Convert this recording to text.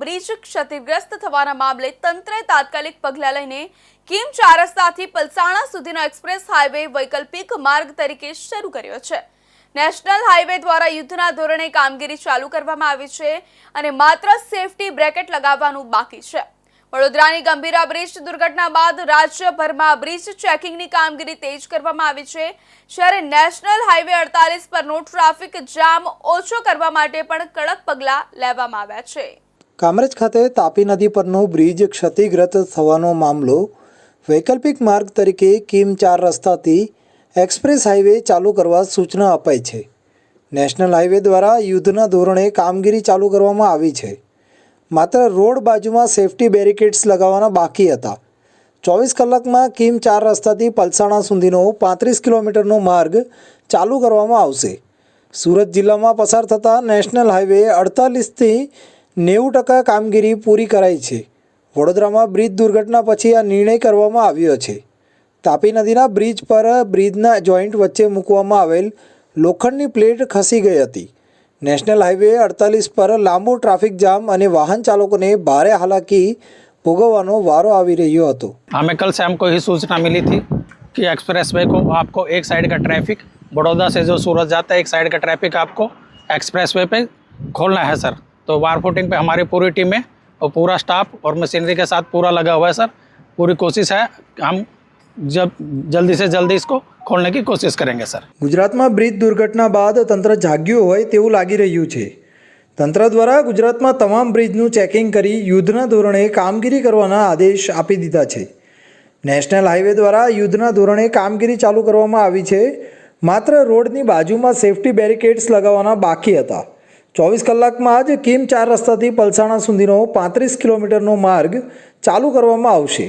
Bridge ક્ષતિગ્રસ્ત થવાના મામલે તંત્રે તાત્કાલિક પગલાં લઈને કિમ ચાર રસ્તાથી પલસાણા સુધીનો એક્સપ્રેસ હાઈવે વૈકલ્પિક માર્ગ તરીકે શરૂ કર્યો છે. નેશનલ હાઈવે દ્વારા યુદ્ધના ધોરણે કામગીરી ચાલુ કરવામાં આવી છે અને માત્ર સેફટી બ્રેકેટ લગાવવાનું બાકી છે. વડોદરાની ગંભીરા બ્રિજ દુર્ઘટના બાદ રાજ્યભરમાં બ્રિજ ચેકિંગની કામગીરી તેજ કરવામાં આવી છે. જ્યારે નેશનલ હાઈવે અડતાલીસ પરનો ટ્રાફિક જામ ઓછો કરવા માટે પણ કડક પગલાં લેવામાં આવ્યા છે. કામરેજ ખાતે તાપી નદી પરનો બ્રિજ ક્ષતિગ્રસ્ત થવાનો મામલો. વૈકલ્પિક માર્ગ તરીકે કિમ ચાર રસ્તાથી એક્સપ્રેસ હાઈવે ચાલુ કરવા સૂચના અપાઈ છે. નેશનલ હાઈવે દ્વારા યુદ્ધના ધોરણે કામગીરી ચાલુ કરવામાં આવી છે. માત્ર રોડ બાજુમાં સેફટી બેરિકેડ્સ લગાવવાના બાકી હતા. ચોવીસ કલાકમાં કિમ ચાર રસ્તાથી પલસાણા સુધીનો પાંત્રીસ કિલોમીટરનો માર્ગ ચાલુ કરવામાં આવશે. સુરત જિલ્લામાં પસાર થતા નેશનલ હાઈવે અડતાલીસથી નેવું ટકા કામગીરી પૂરી કરાઈ છે વડોદરામાં બ્રિજ દુર્ઘટના પછી આ નિર્ણય કરવામાં આવ્યો છે તાપી નદીના બ્રિજ પર બ્રિજના જોઈન્ટ વચ્ચે મૂકવામાં આવેલ લોખંડની પ્લેટ ખસી ગઈ હતી નેશનલ હાઈવે અડતાલીસ પર લાંબુ ટ્રાફિક જામ અને વાહન ચાલકોને ભારે હાલાકી ભોગવવાનો વારો આવી રહ્યો હતો हमें कल से हमको ही सूचना मिली थी कि एक्सप्रेस वे को आपको एक साइड का ट्रैफिक बड़ौदा से जो सूरत जाता है एक साइड का ट्रैफिक आपको एक्सप्रेस वे पे खोलना है सर तो वार फुटिंग पे हमारी पूरी टीमें और पूरा स्टाफ और मशीनरी के साथ पूरा लगा हुआ है सर पूरी कोशिश है हम जब जल्दी से जल्दी इसको खोलने की कोशिश करेंगे सर ગુજરાતમાં બ્રિજ દુર્ઘટના બાદ તંત્ર જાગ્યું હોય તેવું લાગી રહ્યું છે તંત્ર દ્વારા ગુજરાતમાં તમામ બ્રિજનું ચેકિંગ કરી યુદ્ધના ધોરણે કામગીરી કરવાના આદેશ આપી દીધા છે નેશનલ હાઈવે દ્વારા યુદ્ધના ધોરણે કામગીરી ચાલુ કરવામાં આવી છે માત્ર રોડની બાજુમાં સેફટી બેરિકેડ્સ લગાવવાના બાકી હતા ચોવીસ કલાકમાં જ કિમ ચાર રસ્તાથી પલસાણા સુધીનો પાંત્રીસ કિલોમીટરનો માર્ગ ચાલુ કરવામાં આવશે.